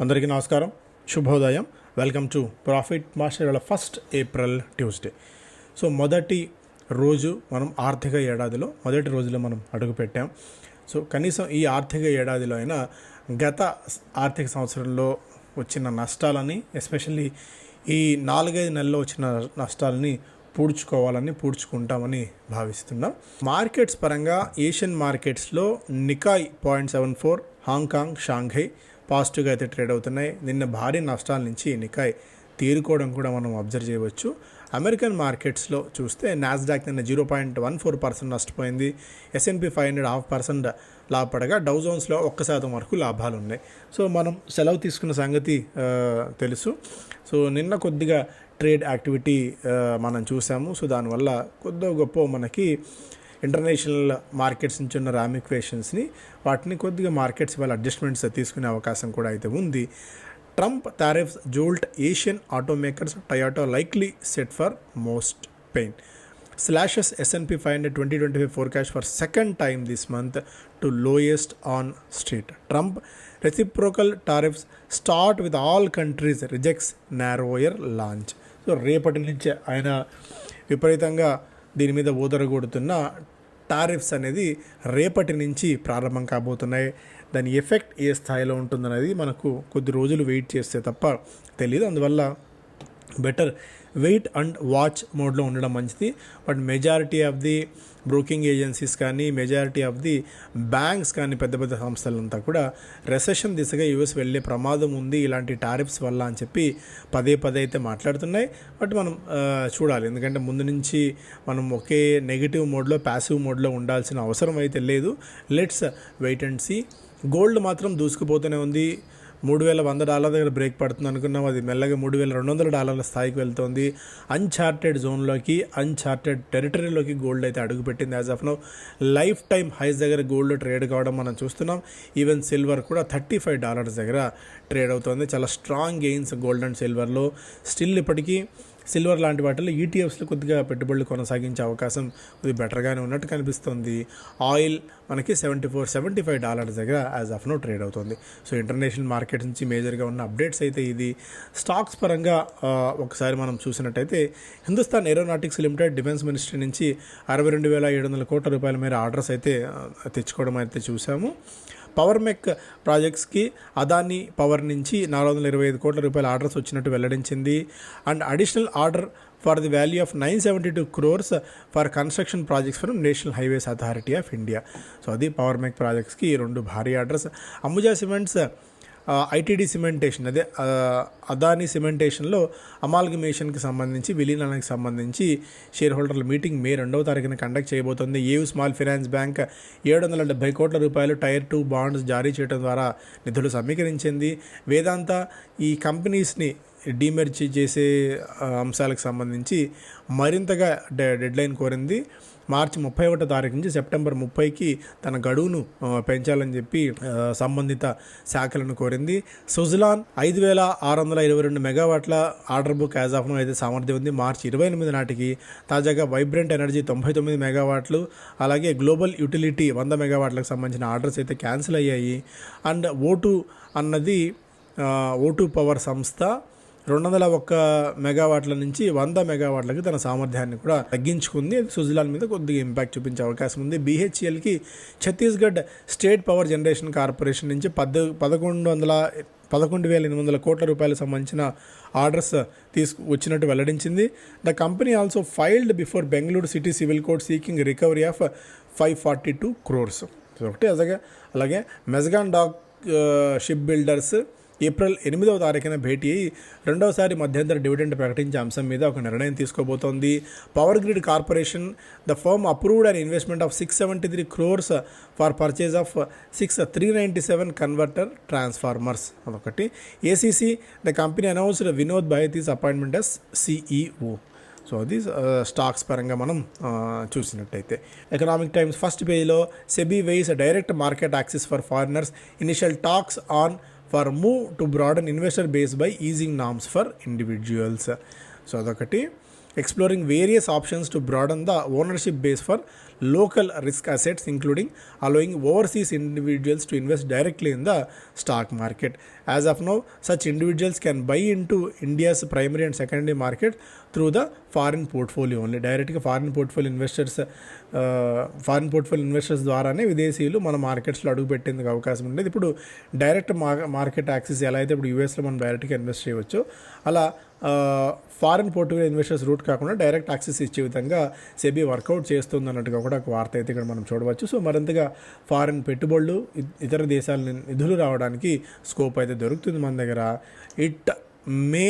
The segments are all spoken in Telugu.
అందరికీ నమస్కారం. శుభోదయం. వెల్కమ్ టు ప్రాఫిట్ మాస్టర్ వాళ్ళ ఫస్ట్ ఏప్రిల్ ట్యూస్డే సో మొదటి రోజు మనం ఆర్థిక ఏడాదిలో మొదటి రోజులో మనం అడుగుపెట్టాం సో కనీసం ఈ ఆర్థిక ఏడాదిలో అయినా గత ఆర్థిక సంవత్సరంలో వచ్చిన నష్టాలని ఎస్పెషల్లీ ఈ నాలుగైదు నెలల్లో వచ్చిన నష్టాలని పూడ్చుకోవాలని పూడ్చుకుంటామని భావిస్తున్నాం. మార్కెట్స్ పరంగా ఏషియన్ మార్కెట్స్లో Nikkei point seven four Hong Kong Shanghai పాజిటివ్గా అయితే ట్రేడ్ అవుతున్నాయి. నిన్న భారీ నష్టాల నుంచి నికాయ్ తీరుకోవడం కూడా మనం అబ్జర్వ్ చేయవచ్చు. అమెరికన్ మార్కెట్స్లో చూస్తే నాస్డాక్ నిన్న zero point one four percent నష్టపోయింది. S and P five hundred half percent లాభపడగా Dow జోన్స్లో ఒక్క శాతం వరకు లాభాలు ఉన్నాయి సో మనం సెలవు తీసుకున్న సంగతి తెలుసు. సో నిన్న కొద్దిగా ట్రేడ్ యాక్టివిటీ మనం చూసాము. సో దానివల్ల కొద్దిగా గొప్ప మనకి ఇంటర్నేషనల్ మార్కెట్స్ నుంచి ఉన్న రామిక్వేషన్స్ని వాటిని కొద్దిగా మార్కెట్స్ వాళ్ళ అడ్జస్ట్మెంట్స్ తీసుకునే అవకాశం కూడా అయితే ఉంది. Trump tariffs jolt Asian automakers Toyota likely set for most pain. Slashes S and P five hundred twenty twenty five forecast for second time this month to lowest on street Trump reciprocal tariffs start with all countries rejects narrower launch so రేపటి నుంచి ఆయన విపరీతంగా దీని మీద ఊదరగొడుతున్న టారిఫ్స్ అనేది రేపటి నుంచి ప్రారంభం కాబోతున్నాయి. దాని ఎఫెక్ట్ ఏ స్థాయిలో ఉంటుందనేది మనకు కొద్ది రోజులు వెయిట్ చేస్తే తప్ప తెలియదు అందువల్ల బెటర్ వెయిట్ అండ్ వాచ్ మోడ్లో ఉండడం మంచిది. But majority of the broking agencies కానీ మెజారిటీ ఆఫ్ ది బ్యాంక్స్ కానీ పెద్ద పెద్ద సంస్థలంతా కూడా రెసెషన్ దిశగా యూఎస్ వెళ్ళే ప్రమాదం ఉంది ఇలాంటి టారిఫ్స్ వల్ల అని చెప్పి పదే పదే అయితే మాట్లాడుతున్నాయి. బట్ మనం చూడాలి. ఎందుకంటే ముందు నుంచి మనం ఒకే నెగిటివ్ మోడ్లో ప్యాసివ్ మోడ్లో ఉండాల్సిన అవసరం అయితే లేదు. Let's wait and see gold మాత్రం దూసుకుపోతూనే ఉంది. మూడు వేల వంద డాలర్ దగ్గర బ్రేక్ పడుతుంది అనుకున్నాం. అది మెల్లగా మూడు వేల రెండు వందల డాలర్ల స్థాయికి వెళ్తోంది. అన్చార్టెడ్ జోన్లోకి అన్చార్టెడ్ టెరిటరీలోకి గోల్డ్ అయితే అడుగుపెట్టింది as of now lifetime highs దగ్గర గోల్డ్ ట్రేడ్ కావడం మనం చూస్తున్నాం. ఈవెన్ సిల్వర్ కూడా థర్టీ ఫైవ్ డాలర్స్ దగ్గర ట్రేడ్ అవుతుంది. చాలా స్ట్రాంగ్ గెయిన్స్ గోల్డ్ అండ్ సిల్వర్లో స్టిల్ ఇప్పటికీ సిల్వర్ లాంటి వాటిలో ఈటీఎఫ్స్లో కొద్దిగా పెట్టుబడులు కొనసాగించే అవకాశం కొద్దిగా బెటర్గానే ఉన్నట్టు కనిపిస్తుంది. ఆయిల్ మనకి seventy four seventy five dollars దగ్గర యాజ్ ఆఫ్ నో ట్రేడ్ అవుతుంది. సో ఇంటర్నేషనల్ మార్కెట్ నుంచి మేజర్గా ఉన్న అప్డేట్స్ అయితే ఇది. స్టాక్స్ పరంగా ఒకసారి మనం చూసినట్టయితే Hindustan aeronautics limited defence ministry నుంచి అరవై రెండు వేల ఏడు వందల కోట్ల రూపాయల మేర ఆర్డర్స్ అయితే తెచ్చుకోవడం అయితే చూసాము. పవర్ మెక్ ప్రాజెక్ట్స్కి అదాని పవర్ నుంచి నాలుగు వందల ఇరవై ఐదు కోట్ల రూపాయల ఆర్డర్స్ వచ్చినట్టు వెల్లడించింది. And additional order for the value of nine seventy two crores for construction projects for national highways authority of India. So అది పవర్ మెక్ ప్రాజెక్ట్స్కి ఈ రెండు భారీ orders. Ambuja cements ITD cementation అదే అదాని సిమెంటేషన్లో అమాల్గమేషన్కి సంబంధించి విలీనానికి సంబంధించి షేర్ హోల్డర్ల మీటింగ్ మే రెండవ తారీఖున కండక్ట్ చేయబోతోంది. ఏయూ స్మాల్ ఫైనాన్స్ బ్యాంక్ ఏడు వందల డెబ్బై కోట్ల రూపాయలు టైర్ టూ బాండ్స్ జారీ చేయడం ద్వారా నిధులు సమీకరించింది. వేదాంత ఈ కంపెనీస్ని డీమెర్జ్ చేసే అంశాలకు సంబంధించి మరింతగా డె డెడ్లైన్ కోరింది. మార్చి ముప్పై ఒకటో తారీఖు నుంచి సెప్టెంబర్ ముప్పైకి తన గడువును పెంచాలని చెప్పి సంబంధిత శాఖలను కోరింది. సుజలాన్ ఐదు వేల ఆరు వందల ఇరవై రెండు మెగావాట్ల ఆర్డర్ బుక్ యాజ్ ఆఫ్ అయితే సామర్థ్యం ఉంది. మార్చి ఇరవై ఎనిమిది నాటికి తాజాగా వైబ్రెంట్ ఎనర్జీ తొంభై తొమ్మిది మెగావాట్లు అలాగే గ్లోబల్ యూటిలిటీ వంద మెగావాట్లకు సంబంధించిన ఆర్డర్స్ అయితే క్యాన్సిల్ అయ్యాయి. అండ్ ఓటు అన్నది ఓటు పవర్ సంస్థ రెండు వందల ఒక్క మెగావాట్ల నుంచి వంద మెగావాట్లకి తన సామర్థ్యాన్ని కూడా తగ్గించుకుంది. అది మీద కొద్దిగా ఇంపాక్ట్ చూపించే అవకాశం ఉంది. బీహెచ్ఎల్కి Chhattisgarh state power generation corporation నుంచి పద్ పదకొండు వందల పదకొండు వేల ఎనిమిది వందల కోట్ల రూపాయలకు సంబంధించిన ఆర్డర్స్ తీసుకు వచ్చినట్టు వెల్లడించింది. The company also filed before Bengaluru city civil court seeking recovery of five forty two crores. ఒకటి అలాగే అలాగే Mazagon dock ship builders April ఎనిమిదవ తారీఖున భేటీ అయి రెండవసారి మధ్యంతర డివిడెండ్ ప్రకటించే అంశం మీద ఒక నిర్ణయం తీసుకోబోతోంది. Power grid corporation the firm approved and investment of six seventy three crores for purchase of six three ninety seven converter transformers అదొకటి ACC the company announced Vinod బహతీస్ appointment as CEO so అది స్టాక్స్ పరంగా మనం చూసినట్టయితే. ఎకనామిక్ టైమ్స్ ఫస్ట్ పేజ్లో SEBI weighs direct market access for foreigners initial talks on for move to broaden investor base by easing norms for individuals so అదొకటి. Exploring various options to broaden the ownership base for local risk assets, including allowing overseas individuals to invest directly in the stock market. As of now, such individuals can buy into India's primary and secondary market through the foreign portfolio only డైరెక్ట్గా foreign portfolio investors foreign portfolio investors ద్వారానే విదేశీయులు మన మార్కెట్స్లో అడుగు పెట్టేందుకు అవకాశం ఉండేది ఇప్పుడు డైరెక్ట్ మార్కెట్ యాక్సెస్ ఎలా అయితే ఇప్పుడు యూఎస్లో మనం డైరెక్ట్గా ఇన్వెస్ట్ చేయవచ్చు అలా ఫారిన్ పోర్టుగల్ ఇన్వెస్టర్స్ రూట్ కాకుండా డైరెక్ట్ యాక్సెస్ ఇచ్చే విధంగా సెబీ వర్కౌట్ చేస్తుంది అన్నట్టుగా కూడా ఒక వార్త అయితే ఇక్కడ మనం చూడవచ్చు. సో మరింతగా ఫారిన్ పెట్టుబడులు ఇతర దేశాల నిధులు రావడానికి స్కోప్ అయితే దొరుకుతుంది మన దగ్గర. It may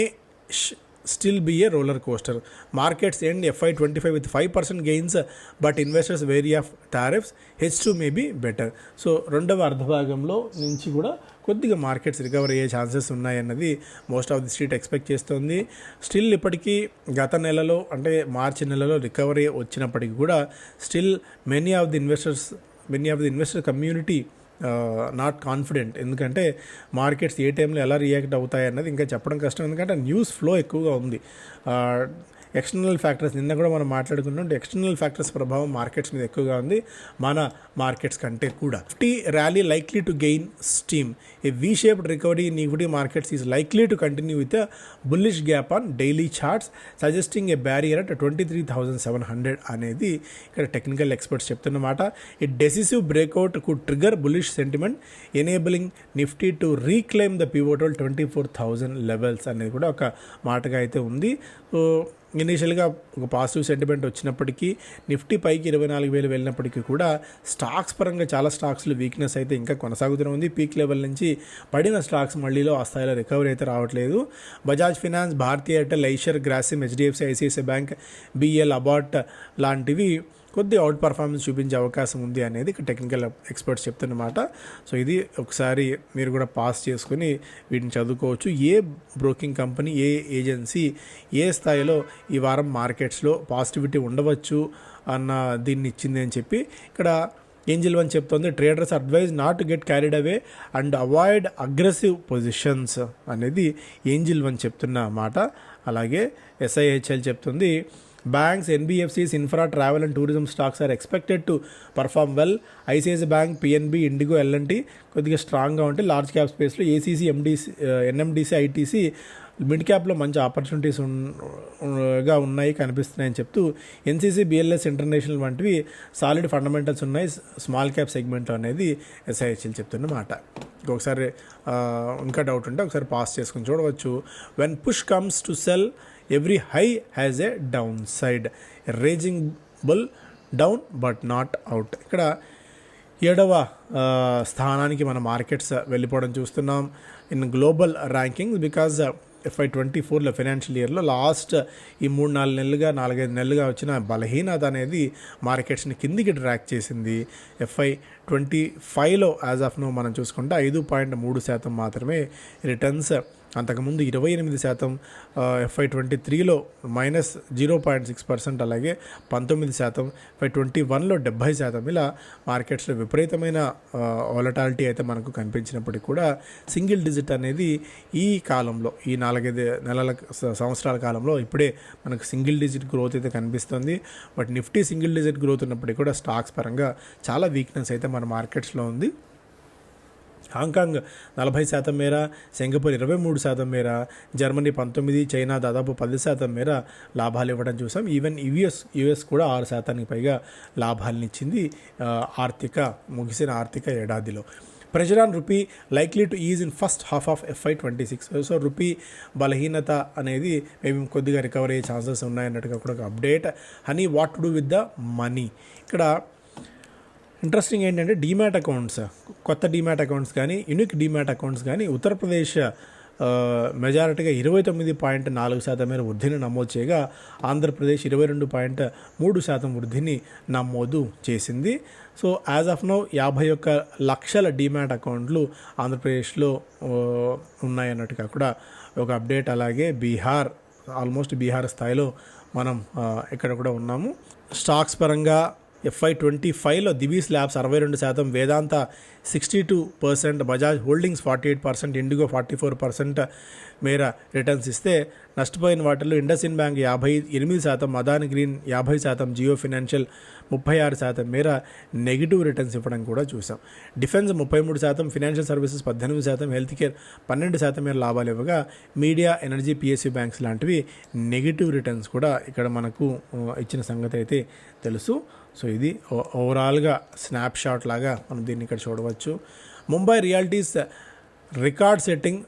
still be a roller coaster markets end FY twenty five with five percent gains but investors wary of tariffs H two may be better so రెండవ అర్ధభాగంలో నుంచి కూడా కొద్దిగా మార్కెట్స్ రికవర్ అయ్యే chances ఉన్నాయన్నది most of the street expect చేస్తుంది. స్టిల్ ఇప్పటికీ గత నెలలో అంటే మార్చి నెలలో రికవరీ వచ్చినప్పటికీ కూడా still many of the investors many of the investor community not confident ఎందుకంటే మార్కెట్స్ ఏ టైంలో ఎలా రియాక్ట్ అవుతాయి అన్నది ఇంకా చెప్పడం కష్టం. ఎందుకంటే న్యూస్ ఫ్లో ఎక్కువగా ఉంది. ఎక్స్టర్నల్ ఫ్యాక్టర్స్ నిన్న కూడా మనం మాట్లాడుకున్నాం. ఎక్స్టర్నల్ ఫ్యాక్టర్స్ ప్రభావం మార్కెట్స్ మీద ఎక్కువగా ఉంది. మన మార్కెట్స్ కంటే కూడా. Nifty rally likely to gain steam a V shaped recovery in equity markets is likely to continue with bullish gap on daily charts suggesting a barrier at twenty three thousand seven hundred అనేది ఇక్కడ టెక్నికల్ ఎక్స్పర్ట్స్ చెప్తున్నమాట. ఈ decisive బ్రేక్అవుట్కు trigger bullish sentiment enabling Nifty to reclaim the pivotal twenty four thousand levels అనేది కూడా ఒక మాటగా అయితే ఉంది. సో ఇనీషియల్గా ఒక పాజిటివ్ సెంటిమెంట్ వచ్చినప్పటికీ నిఫ్టీ పైకి ఇరవై నాలుగు వేలు వెళ్ళినప్పటికీ కూడా స్టాక్స్ పరంగా చాలా స్టాక్స్లో వీక్నెస్ అయితే ఇంకా కొనసాగుతూనే ఉంది. పీక్ లెవెల్ నుంచి పడిన స్టాక్స్ మళ్ళీలో ఆ స్థాయిలో రికవరీ అయితే రావట్లేదు. బజాజ్ ఫినాన్స్ భారతీయ Airtel Eicher Grasim HDFC ICICI bank BL Abbott లాంటివి కొద్ది అవుట్ పర్ఫార్మెన్స్ చూపించే అవకాశం ఉంది అనేది ఇక్కడ టెక్నికల్ ఎక్స్పర్ట్స్ చెప్తున్నమాట. సో ఇది ఒకసారి మీరు కూడా పాస్ చేసుకుని వీటిని చదువుకోవచ్చు. ఏ బ్రోకింగ్ కంపెనీ ఏ ఏజెన్సీ ఏ స్థాయిలో ఈ వారం మార్కెట్స్లో పాజిటివిటీ ఉండవచ్చు అన్న దీన్ని ఇచ్చింది అని చెప్పి ఇక్కడ ఏంజిల్ వన్ చెప్తోంది. Traders advise not to get carried away and avoid aggressive positions అనేది ఏంజిల్ వన్ చెప్తున్న మాట అలాగే ఎస్ఐహెచ్ఎల్ చెప్తుంది. Banks NBFCs infra travel and tourism stocks are expected to perform well ICIC bank PNB IndiGo L and T కొద్దిగా స్ట్రాంగ్గా ఉంటే లార్జ్ క్యాప్ స్పేస్లో ACC MDC NMDC ITC mid క్యాప్లో మంచి ఆపర్చునిటీస్గా ఉన్నాయి కనిపిస్తున్నాయని చెప్తూ ఎన్సీసీ బిఎల్ఎస్ ఇంటర్నేషనల్ వంటివి సాలిడ్ ఫండమెంటల్స్ ఉన్నాయి. స్మాల్ క్యాప్ సెగ్మెంట్లో అనేది ఎస్ఐహెచ్ఎల్ చెప్తున్నమాట ఇంకొకసారి ఇంకా డౌట్ ఉంటే ఒకసారి పాస్ చేసుకుని చూడవచ్చు. When push comes to sell every high has a downside raging bull down but not out ఇక్కడ ఏడవ స్థానానికి మన మార్కెట్స్ వెళ్ళిపోవడం చూస్తున్నాం. In global ranking because FY twenty ఫోర్లో ఫైనాన్షియల్ ఇయర్లో లాస్ట్ ఈ మూడు నాలుగు నెలలుగా నాలుగైదు నెలలుగా వచ్చిన బలహీనత అనేది మార్కెట్స్ని కిందికి ట్రాక్ చేసింది. ఎఫ్ఐ ట్వంటీ ఫైవ్లో యాజ్ ఆఫ్ నో మనం చూసుకుంటే ఐదు పాయింట్ మూడు శాతం మాత్రమే రిటర్న్స్ అంతకుముందు ఇరవై ఎనిమిది శాతం ఎఫ్ఐ ట్వంటీ త్రీలో minus zero point six percent అలాగే పంతొమ్మిది శాతం ఎఫ్ఐ ట్వంటీ వన్లో డెబ్బై శాతం. ఇలా మార్కెట్స్లో విపరీతమైన వాలటాలిటీ అయితే మనకు కనిపించినప్పటికీ కూడా సింగిల్ డిజిట్ అనేది ఈ కాలంలో ఈ నాలుగైదు నెలల సంవత్సరాల కాలంలో ఇప్పుడే మనకు సింగిల్ డిజిట్ గ్రోత్ అయితే కనిపిస్తుంది. But Nifty single digit growth ఉన్నప్పటికీ కూడా స్టాక్స్ పరంగా చాలా వీక్నెస్ అయితే మన మార్కెట్స్లో ఉంది. హాంకాంగ్ నలభై శాతం మేర సింగపూర్ ఇరవై మూడు శాతం మేర జర్మనీ పంతొమ్మిది చైనా దాదాపు పది శాతం మేర లాభాలు ఇవ్వడం చూసాం. ఈవెన్ యుఎస్ యుఎస్ కూడా ఆరు శాతానికి పైగా లాభాలను ఇచ్చింది ఆర్థిక ముగిసిన ఆర్థిక ఏడాదిలో. Pressure on rupee likely to ease in first half of FY twenty six so rupee బలహీనత అనేది మేబీ కొద్దిగా రికవర్ అయ్యే ఛాన్సెస్ ఉన్నాయన్నట్టుగా కూడా ఒక update honey what to do with the money ఇక్కడ ఇంట్రెస్టింగ్ ఏంటంటే డీమ్యాట్ అకౌంట్స్ కొత్త డీమ్యాట్ అకౌంట్స్ కానీ యునిక్ డీమ్యాట్ అకౌంట్స్ కానీ ఉత్తరప్రదేశ్ మెజారిటీగా ఇరవై తొమ్మిది పాయింట్ నాలుగు శాతం మేర వృద్ధిని నమోదు చేయగా ఆంధ్రప్రదేశ్ ఇరవై రెండు పాయింట్ మూడు శాతం వృద్ధిని నమోదు చేసింది. సో యాజ్ ఆఫ్ నౌ యాభై ఒక్క లక్షల డీమ్యాట్ అకౌంట్లు ఆంధ్రప్రదేశ్లో ఉన్నాయన్నట్టుగా కూడా ఒక అప్డేట్. అలాగే బీహార్ ఆల్మోస్ట్ బీహార్ స్థాయిలో మనం ఇక్కడ కూడా ఉన్నాము. స్టాక్స్ పరంగా ఎఫ్ఐ ట్వంటీ ఫైవ్లో దివీస్ ల్యాబ్స్ అరవై రెండు శాతం Vedanta sixty two percent Bajaj holdings forty eight percent IndiGo forty four percent మేర రిటర్న్స్ ఇస్తే నష్టపోయిన వాటిల్లో ఇండస్ఇన్ బ్యాంక్ యాభై ఎనిమిది శాతం అదాని గ్రీన్ యాభై శాతం జియో ఫినాన్షియల్ ముప్పై ఆరు శాతం మేర నెగిటివ్ రిటర్న్స్ ఇవ్వడం కూడా చూసాం డిఫెన్స్ ముప్పై మూడు శాతం ఫినాన్షియల్ సర్వీసెస్ పద్దెనిమిది శాతం హెల్త్ కేర్ పన్నెండు శాతం మేర లాభాలు ఇవ్వగా మీడియా ఎనర్జీ పిఎస్సి బ్యాంక్స్ లాంటివి నెగిటివ్ రిటర్న్స్ కూడా ఇక్కడ మనకు ఇచ్చిన సంగతి అయితే తెలుసు. సో ఇది ఓ- ఓవరాల్గా స్నాప్షాట్ లాగా మనం దీన్ని ఇక్కడ చూడవచ్చు. Mumbai realities record setting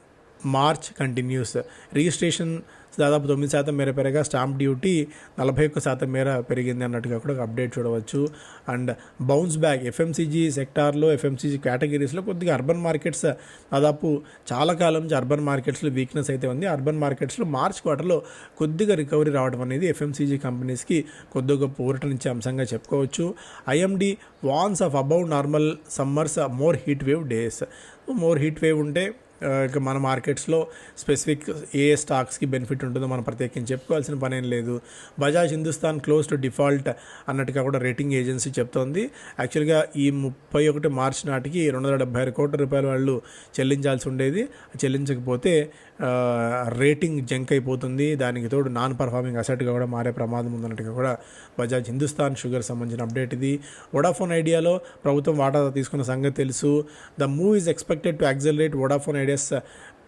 march continues. Registration దాదాపు తొమ్మిది శాతం మేర పెరగా స్టాంప్ డ్యూటీ నలభై ఒక్క శాతం మేర పెరిగింది అన్నట్టుగా కూడా ఒక అప్డేట్ చూడవచ్చు. అండ్ బౌన్స్ బ్యాక్ ఎఫ్ఎంసీజీ సెక్టార్లో ఎఫ్ఎంసీజీ కేటగిరీస్లో కొద్దిగా అర్బన్ మార్కెట్స్ దాదాపు చాలా కాలం నుంచి అర్బన్ మార్కెట్స్లో వీక్నెస్ అయితే ఉంది. అర్బన్ మార్కెట్స్లో మార్చ్ క్వార్టర్లో కొద్దిగా రికవరీ రావడం అనేది ఎఫ్ఎంసీజీ కంపెనీస్కి కొద్దిగా గొప్ప అంశంగా చెప్పుకోవచ్చు. IMD warns of above normal summers more heat wave days. More heat wave ఉంటే మన మార్కెట్స్లో స్పెసిఫిక్ ఏ స్టాక్స్కి బెనిఫిట్ ఉంటుందో మనం ప్రత్యేకించి చెప్పుకోవాల్సిన పని ఏం లేదు. Bajaj Hindusthan close to default అన్నట్టుగా కూడా రేటింగ్ ఏజెన్సీ చెప్తోంది. యాక్చువల్గా ఈ ముప్పై ఒకటి మార్చి నాటికి రెండు వందల డెబ్బై ఆరు కోట్ల రూపాయల వాళ్ళు చెల్లించాల్సి ఉండేది. చెల్లించకపోతే రేటింగ్ జంక్ అయిపోతుంది. దానికి తోడు నాన్ పర్ఫార్మింగ్ అసెట్గా కూడా మారే ప్రమాదం ఉందన్నట్టుగా కూడా బజాజ్ హిందుస్థాన్ షుగర్ సంబంధించిన అప్డేట్ ఇది. వడాఫోన్ ఐడియాలో ప్రభుత్వం వాటా తీసుకున్న సంగతి తెలుసు. The move is expected to accelerate Vodafone Idea's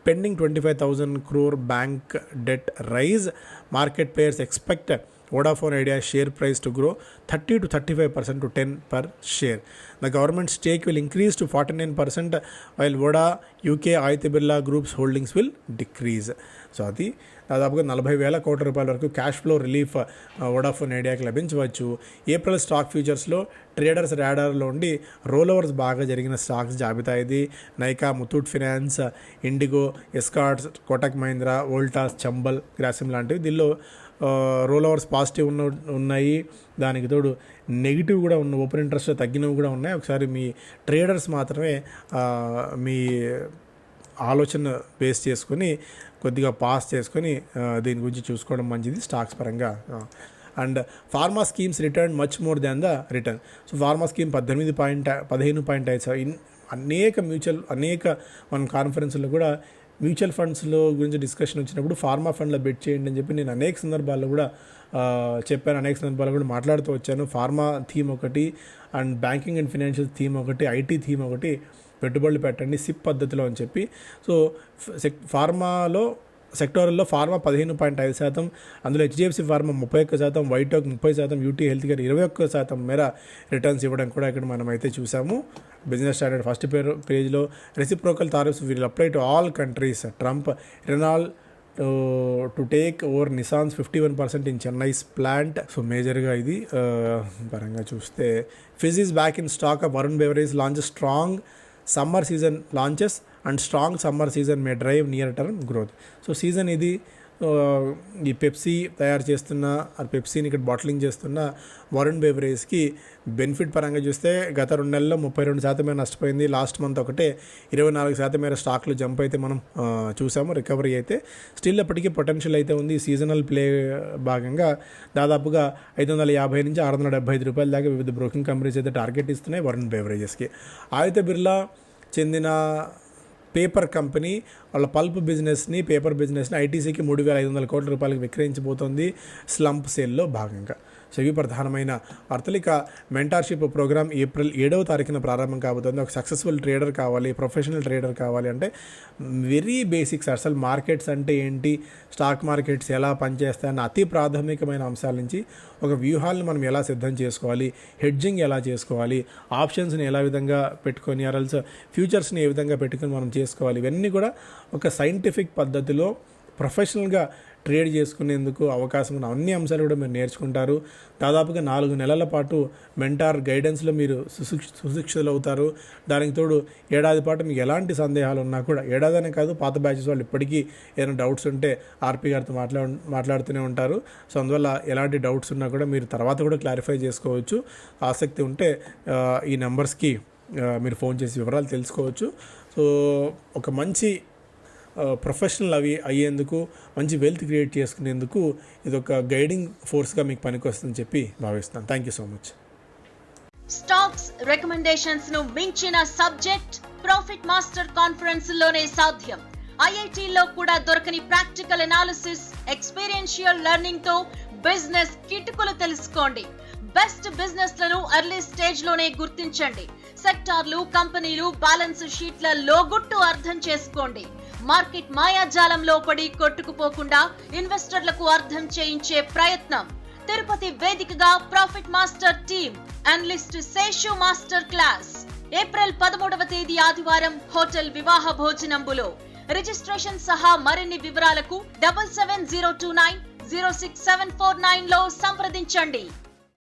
pending twenty five thousand crore bank debt rise. Market players expect Vodafone Idea share price to grow thirty to thirty five percent to ten per share the government stake will increase to forty nine percent while Voda UK Aditya Birla group's holdings will decrease so అది దాదాపుగా నలభై వేల కోట్ల రూపాయల వరకు క్యాష్ ఫ్లో రిలీఫ్ వోడాఫోన్ ఐడియాకి లభించవచ్చు. ఏప్రిల్ స్టాక్ ఫ్యూచర్స్లో ట్రేడర్స్ ర్యాడర్లో ఉండి రోల్ ఓవర్స్ బాగా జరిగిన స్టాక్స్ జాబితా ఇది. Nykaa Muthoot finance IndiGo Escorts Kotak Mahindra Voltas Chambal Grasim లాంటివి దీనిలో రోల్ ఓవర్స్ పాజిటివ్ ఉన్న ఉన్నాయి. దానికి తోడు నెగిటివ్ కూడా ఉన్న ఓపెన్ ఇంట్రెస్ట్ తగ్గినవి కూడా ఉన్నాయి. ఒకసారి మీ ట్రేడర్స్ మాత్రమే మీ ఆలోచన బేస్ చేసుకొని కొద్దిగా పాస్ చేసుకొని దీని గురించి చూసుకోవడం మంచిది స్టాక్స్ పరంగా. And pharma schemes return much more than the return. So pharma scheme పద్దెనిమిది పాయింట్ పదిహేను పాయింట్ ఐదు ఇన్ అనేక మ్యూచువల్ అనేక మన కాన్ఫరెన్స్లో కూడా మ్యూచువల్ ఫండ్స్లో గురించి డిస్కషన్ వచ్చినప్పుడు ఫార్మా ఫండ్లో బెట్ చేయండి అని చెప్పి నేను అనేక సందర్భాల్లో కూడా చెప్పాను. అనేక సందర్భాల్లో కూడా మాట్లాడుతూ వచ్చాను. ఫార్మా థీమ్ ఒకటి and banking and financial theme ఒకటి ఐటీ థీమ్ ఒకటి పెట్టుబడులు పెట్టండి సిప్ పద్ధతిలో అని చెప్పి. సో సెక్ ఫార్మాలో సెక్టార్లో ఫార్మా పదిహేను పాయింట్ ఐదు శాతం అందులో హెచ్డిఎఫ్సి ఫార్మా ముప్పై ఒక్క శాతం వైటాక్ ముప్పై శాతం యూటీ హెల్త్ కేర్ ఇరవై ఒక్క శాతం మేర రిటర్న్స్ ఇవ్వడం కూడా ఇక్కడ మనం అయితే చూసాము. బిజినెస్ స్టాండర్డ్ ఫస్ట్ పేరు పేజ్లో reciprocal tariffs will apply to all countries. Trump Renault to take over Nissan's fifty one percent in Chennai's plant. So మేజర్గా ఇది పరంగా చూస్తే fizz is back in stock of Varun beverage launch strong summer season launches and strong summer season may drive near term growth. So season ఇది ఈ పెప్సీ తయారు చేస్తున్న ఆ పెప్సీని ఇక్కడ బాటిలింగ్ చేస్తున్న వరుణ్ బెవరేజ్కి బెనిఫిట్ పరంగా చూస్తే గత రెండు నెలల్లో ముప్పై రెండు శాతం నష్టపోయింది. లాస్ట్ మంత్ ఒకటే ఇరవై నాలుగు శాతం మేర స్టాక్లు జంప్ అయితే మనం చూసాము రికవరీ అయితే. స్టిల్ అప్పటికీ పొటెన్షియల్ అయితే ఉంది. సీజనల్ ప్లే భాగంగా దాదాపుగా ఐదు వందల యాభై నుంచి ఆరు వందల డెబ్బై ఐదు రూపాయల దాకా వివిధ బ్రోకింగ్ కంపెనీస్ అయితే టార్గెట్ ఇస్తున్నాయి వరుణ్ బెవరేజెస్కి ఆదిత్య బిర్లా చెందిన పేపర్ కంపెనీ వాళ్ళ పల్ప్ బిజినెస్ని పేపర్ బిజినెస్ని ఐటీసీకి మూడు వేల ఐదు వందల కోట్ల రూపాయలకు విక్రయించబోతోంది స్లంప్ సేల్లో భాగంగా. సో ప్రధానమైన అర్థలిక మెంటార్షిప్ ప్రోగ్రామ్ ఏప్రిల్ ఏడవ తారీఖున ప్రారంభం కాబోతుంది. ఒక సక్సెస్ఫుల్ ట్రేడర్ కావాలి ప్రొఫెషనల్ ట్రేడర్ కావాలి అంటే వెరీ బేసిక్స్ అసలు మార్కెట్స్ అంటే ఏంటి స్టాక్ మార్కెట్స్ ఎలా పనిచేస్తాయన్న అతి ప్రాథమికమైన అంశాల నుంచి ఒక వ్యూహాలను మనం ఎలా సిద్ధం చేసుకోవాలి హెడ్జింగ్ ఎలా చేసుకోవాలి ఆప్షన్స్ని ఎలా విధంగా పెట్టుకొని అరల్స్ ఫ్యూచర్స్ని ఏ విధంగా పెట్టుకొని మనం చేసుకోవాలి ఇవన్నీ కూడా ఒక సైంటిఫిక్ పద్ధతిలో ప్రొఫెషనల్గా ట్రేడ్ చేసుకునేందుకు అవకాశం ఉన్న అన్ని అంశాలు కూడా మీరు నేర్చుకుంటారు. దాదాపుగా నాలుగు నెలల పాటు మెంటార్ గైడెన్స్లో మీరు సుశిక్ష సుశిక్షలు అవుతారు దానికి తోడు ఏడాది పాటు మీకు ఎలాంటి సందేహాలు ఉన్నా కూడా ఏడాదనే కాదు పాత బ్యాచెస్ వాళ్ళు ఇప్పటికీ ఏదైనా డౌట్స్ ఉంటే ఆర్పి గారితో మాట్లా మాట్లాడుతూనే ఉంటారు. సో అందువల్ల ఎలాంటి డౌట్స్ ఉన్నా కూడా మీరు తర్వాత కూడా క్లారిఫై చేసుకోవచ్చు. ఆసక్తి ఉంటే ఈ నెంబర్స్కి మీరు ఫోన్ చేసి వివరాలు తెలుసుకోవచ్చు. సో ఒక మంచి ప్రొఫెషనల్ అవి అయ్యేందుకు మంచి వెల్త్ క్రియేట్ చేసుకునేందుకు ఇది ఒక గైడింగ్ ఫోర్స్గా మీకు పనికొస్తుందని చెప్పి భావిస్తాను thank you so much stocks రికమెండేషన్స్ను మించిన సబ్జెక్ట్ ప్రాఫిట్ మాస్టర్ కాన్ఫరెన్స్లోనే సాధ్యం. ఐఐటీలో కూడా దొరకని ప్రాక్టికల్ అనాలిసిస్ ఎక్స్పీరియన్షియల్ లెర్నింగ్తో బిజినెస్ కిటుకులు తెలుసుకోండి. బెస్ట్ బిజినెస్లను ఎర్లీ స్టేజ్లోనే గుర్తించండి. సెక్టార్లు కంపెనీలు బ్యాలెన్స్ షీట్ల లోగుట్టు అర్థం చేసుకోండి. మార్కెట్ మాయాజాలంలో పడి కొట్టుకుపోకుండా ఇన్వెస్టర్లకు అర్థం చేయించే ప్రయత్నం. తిరుపతి వేదికగా profit master team analyst Seshu master class. April పదమూడవ తేదీ ఆదివారం హోటల్ వివాహ భోజనంబులో. రిజిస్ట్రేషన్ సహా మరిన్ని వివరాలకు double seven zero two nine zero six seven four నైన్లో సంప్రదించండి.